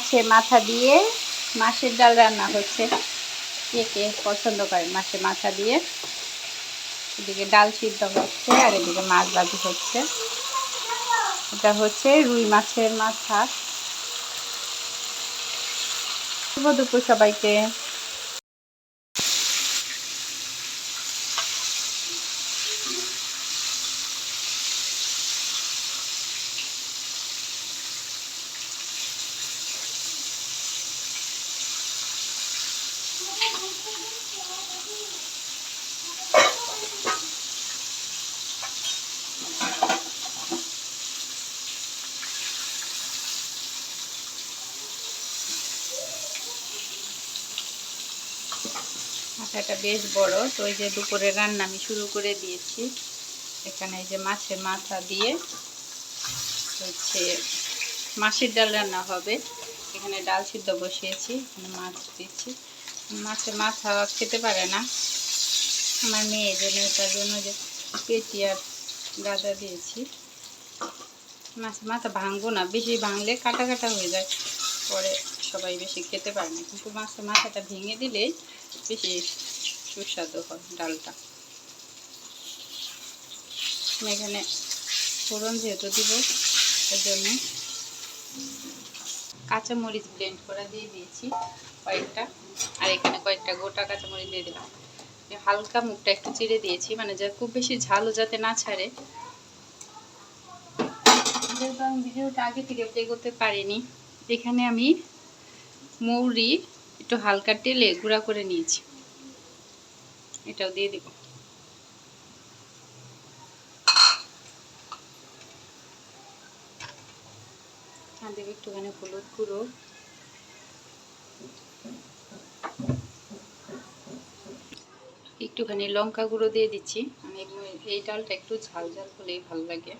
মাছের মাথা দিয়ে মাছের ডাল রান্না হচ্ছে। কে কে পছন্দ করে মাছের মাথা দিয়ে? এদিকে ডাল সিদ্ধ হচ্ছে আর এদিকে মাছ ভাজি হচ্ছে। এটা হচ্ছে রুই মাছের মাথা। শুভ দুপুর সবাইকে। মাথাটা বেশ বড়, তো ওই যে দুপুরে রান্না আমি শুরু করে দিয়েছি। এখানে এই যে মাছের মাথা দিয়ে হচ্ছে মাছের ডাল রান্না হবে। এখানে ডাল সিদ্ধ বসিয়েছি, এখানে মাছ দিচ্ছি। মাছের মাথা খেতে পারে না। আমার মেয়ে জন্য তার জন্য যে পেটি আর গাঁদা দিয়েছি। মাছের মাথা ভাঙবো না, বেশি ভাঙলে কাটা কাটা হয়ে যায়। পরে সবাই বেশি খেতে পারে না। কিন্তু মাছের মাথাটা ভেঙে দিলেই বেশি সুস্বাদু হয় ডালটা। এখানে ফোড়ন যেহেতু দিব, এর জন্য কাঁচামরিচ ব্লেন্ড করে দিয়ে দিয়েছি কয়েকটা। আর এখানে কয়েকটা গোটা কাঁচামরিচ দিয়ে দিলাম। হালকা মুখটা একটু চিড়ে দিয়েছি মানে যা খুব বেশি ঝালও যাতে না ছাড়ে। ভিডিওটা আগে থেকে প্লে করতে পারিনি, এখানে আমি মৌরি একটু হালকা তেলে গুঁড়া করে নিয়েছি। এটাও দিয়ে দিব। আর দেবো একটুখানি হলুদ গুঁড়ো। একটুখানি লঙ্কা গুঁড়ো দিয়ে দিচ্ছি। আমি এই ডালটা একটু ঝাল ঝাল হলেই ভালো লাগে।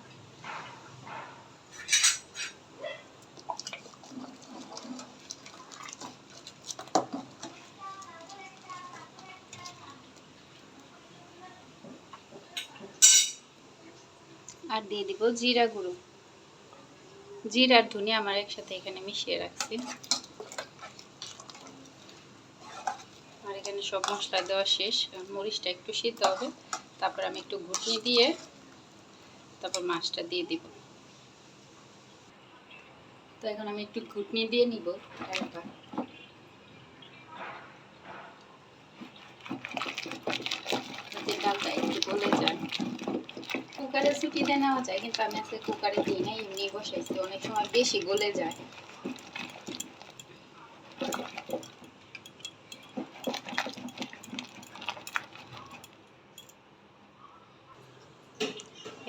আর দিয়ে দিব জিরা গুঁড়ো। জিরা আর আমার একসাথে এখানে মিশিয়ে রাখছি। আর এখানে সব মশলা দেওয়া শেষ। মরিচটা একটু সিদ্ধ হবে। তারপর আমি একটু ঘুটনি দিয়ে তারপর মাছটা দিয়ে দিব। তো এখন আমি একটু ঘুটনি দিয়ে নিব যাতে ডালটা একটু গলে যায়। কুকারে ছুটিতে নেওয়া যায়, কিন্তু আমি আজকে কুকারে দিই না এমনি বসাইছি, অনেক সময় বেশি গলে যায়।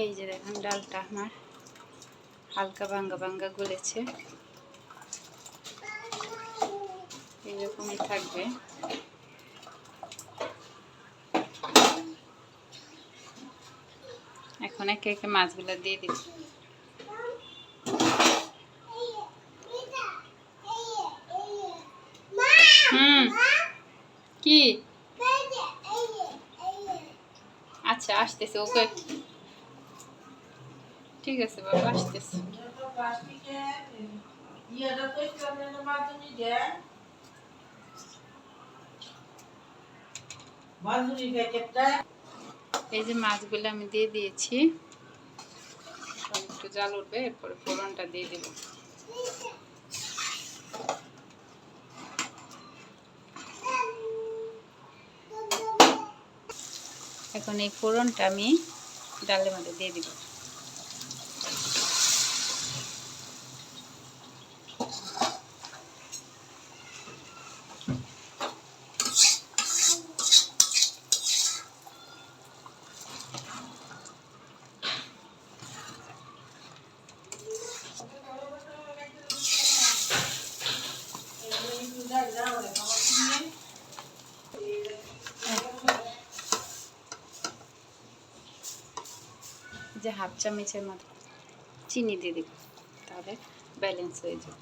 এই যে দেখুন, ডালটা আমার হালকা ভাঙ্গা ভাঙ্গা গলেছে। এইরকমই থাকবে। এখন একে একে মাছগুলো দিয়ে দিচ্ছি। হুম। কি? আচ্ছা আসতেছে, ওকে। ঠিক আছে, বাবা, আসতেছে। এই যে মাছগুলো আমি দিয়ে দিয়েছি। একটু জাল উঠবে, এরপরে ফোড়নটা দিয়ে দেব। এখন এই ফোড়নটা আমি ডালের মধ্যে দিয়ে দিব। যে হাফ চামচের মতো চিনি দিয়ে দেব, তাহলে ব্যালেন্স হয়ে যাবে।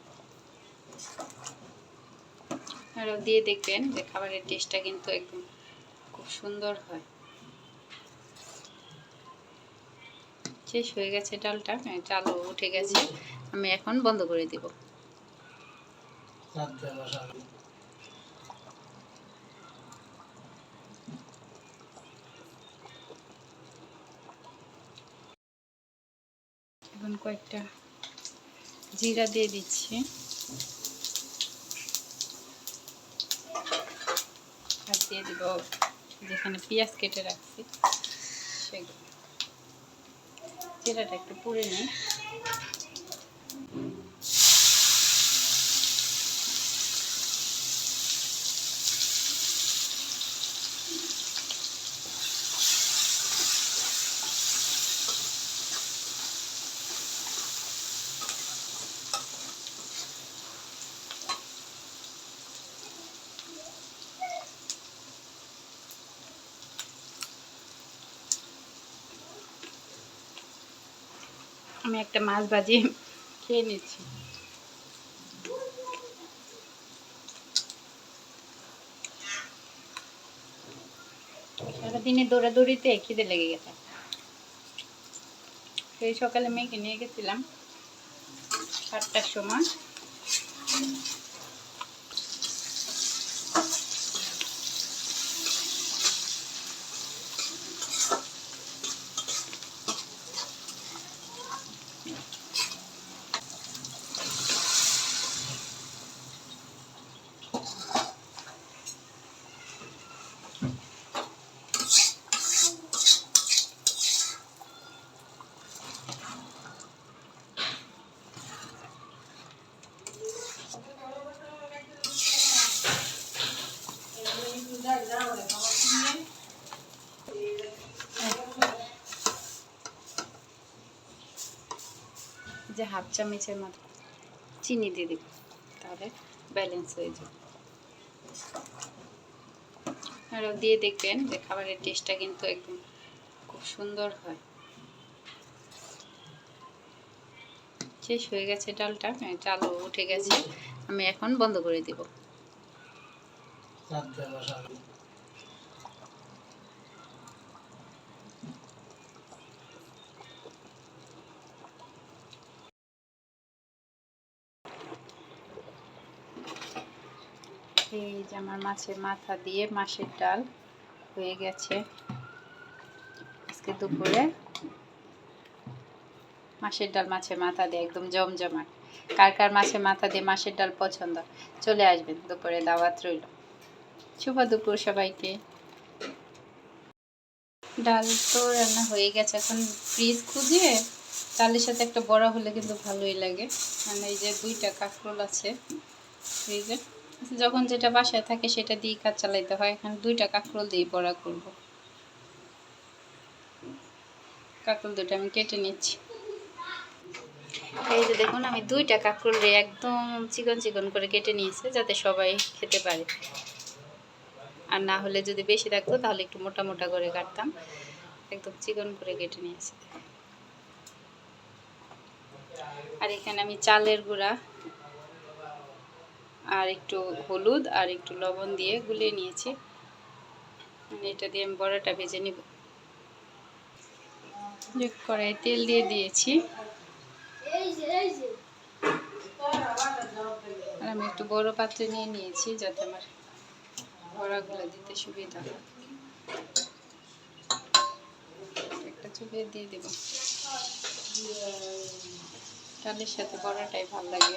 আরও দিয়ে দেখবেন যে খাবারের টেস্টটা কিন্তু একদম খুব সুন্দর হয়। শেষ হয়ে গেছে ডালটা ডালও উঠে গেছে, আমি এখন বন্ধ করে দিব। এখন কয়েকটা জিরা দিয়ে দিচ্ছি। আর দিয়ে দিব যেখানে পেঁয়াজ কেটে রাখছি সেগুলো। জিরাটা একটু পুড়ে নিই। আমি একটা মাছ ভাজি খেয়ে নিচ্ছি। সারাদিনে দৌড়াদৌড়িতে খিদে লেগে গেছে। সেই সকালে মেয়েকে নিয়ে গেছিলাম সাতটার সময়। যে হাফ চামচের মতো চিনি দিয়ে দিব, তাহলে ব্যালেন্স হয়ে যাবে। আরও দিয়ে দেখবেন যে খাবারের টেস্টটা কিন্তু একদম খুব সুন্দর হয়। শেষ হয়ে গেছে ডালটা চালও উঠে গেছে, আমি এখন বন্ধ করে দিব। এই যে আমার মাছের মাথা দিয়ে মাছের ডাল হয়ে গেছে। আজকে দুপুরে মাছের ডাল, মাছের মাথা দিয়ে একদম জমজমাট। কার কার মাছের মাথা দিয়ে মাছের ডাল পছন্দ? চলে আসবেন, দুপুরে দাওয়াত রইল। শুভ দুপুর সবাইকে। ডাল তো রান্না হয়ে গেছে, এখন ফ্রিজ খুঁজিয়ে ডালের সাথে একটা বড়া হলে কিন্তু ভালোই লাগে। মানে এই যে দুইটা কাঁকরোল আছে ফ্রিজে যখন যেটা বাসায় থাকে সেটা দিয়ে কাজ চালাইতে হয়। এখানে দুইটা কাঁকরোল দিয়ে বড়া করব। কাঁকরোল দুটো আমি কেটে নিচ্ছি। এই যে দেখুন, আমি দুইটা কাঁকরোল একদম চিকন চিকন করে কেটে নিয়েছি, যাতে সবাই খেতে পারে। আর না হলে যদি বেশি থাকতো, তাহলে একটু মোটা মোটা করে কাটতাম। একদম চিকন করে কেটে নিয়েছি। আর এখানে আমি চালের গুঁড়া একটু হলুদ আর একটু লবণ দিয়ে গুলিয়ে নিয়েছি। মানে এটা দিয়ে আমি বড়াটা ভেজে নিব। কড়াই তেল দিয়ে দিয়েছি। আর আমি একটু বড় পাত্রে নিয়ে নিয়েছি যাতে আমার বড়াগুলো দিতে সুবিধা হয়। একটা চুপিয়ে দিয়ে দেব। ডালের সাথে বড়াটাই ভালো লাগে।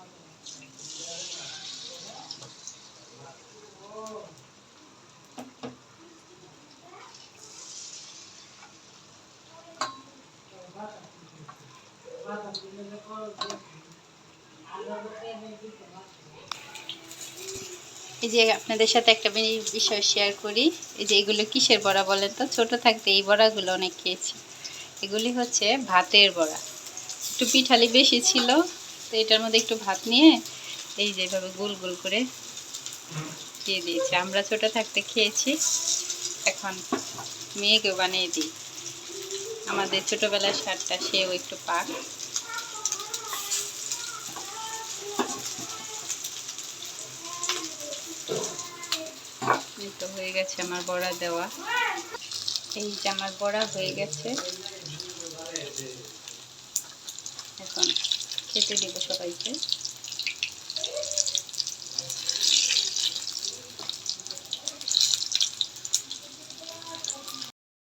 এই যে আপনাদের সাথে একটা বিষয় শেয়ার করি। এই যে এগুলো কিসের বড়া বলেন তো? ছোট থাকতে এই বড়াগুলো অনেক খেয়েছি। এগুলি হচ্ছে ভাতের বড়া। একটু পিঠালি বেশি ছিল, তো এটার মধ্যে একটু ভাত নিয়ে এই যে এভাবে গোল গোল করে দিয়ে দিয়েছি। আমরা ছোট থাকতে খেয়েছি, এখন মেয়েকে বানিয়ে দিই। আমাদের ছোটবেলার স্বাদটা সেও একটু পাক। তো হয়ে গেছে আমার বড়া দেওয়া। এই যে আমার বড়া হয়ে গেছে। এখন খেতে দেবো সবাইকে।